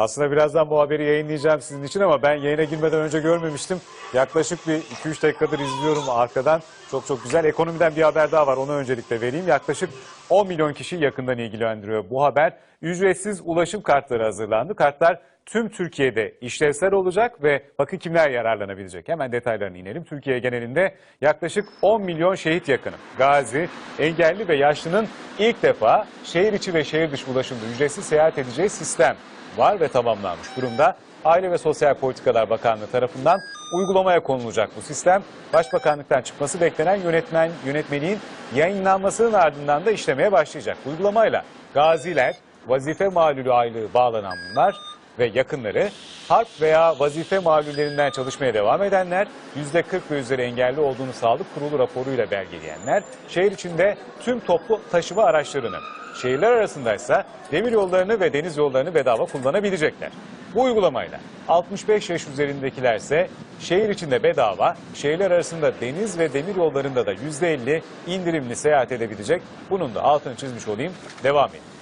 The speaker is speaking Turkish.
Aslında birazdan bu haberi yayınlayacağım sizin için ama ben yayına girmeden önce görmemiştim. Yaklaşık bir 2-3 dakikadır izliyorum arkadan. Çok çok güzel. Ekonomiden bir haber daha var. Onu öncelikle vereyim. Yaklaşık 10 milyon kişi yakından ilgilendiriyor bu haber. Ücretsiz ulaşım kartları hazırlandı. Kartlar tüm Türkiye'de işlevsel olacak ve bakın kimler yararlanabilecek. Hemen detaylarına inelim. Türkiye genelinde yaklaşık 10 milyon şehit yakını, gazi, engelli ve yaşlının ilk defa şehir içi ve şehir dışı ulaşımda ücretsiz seyahat edeceği sistem var ve tamamlanmış durumda. Aile ve Sosyal Politikalar Bakanlığı tarafından uygulamaya konulacak bu sistem. Başbakanlıktan çıkması beklenen yönetmen yönetmeliğin yayınlanmasının ardından da işlemeye başlayacak. Uygulamayla gaziler, vazife malulü aylığı bağlananlar ve yakınları, harp veya vazife malullerinden çalışmaya devam edenler, %40 ve üzeri engelli olduğunu sağlık kurulu raporuyla belgeleyenler, şehir içinde tüm toplu taşıma araçlarını, şehirler arasındaysa demir yollarını ve deniz yollarını bedava kullanabilecekler. Bu uygulamayla 65 yaş üzerindekilerse şehir içinde bedava, şehirler arasında deniz ve demir yollarında da %50 indirimli seyahat edebilecek. Bunun da altını çizmiş olayım. Devam edin.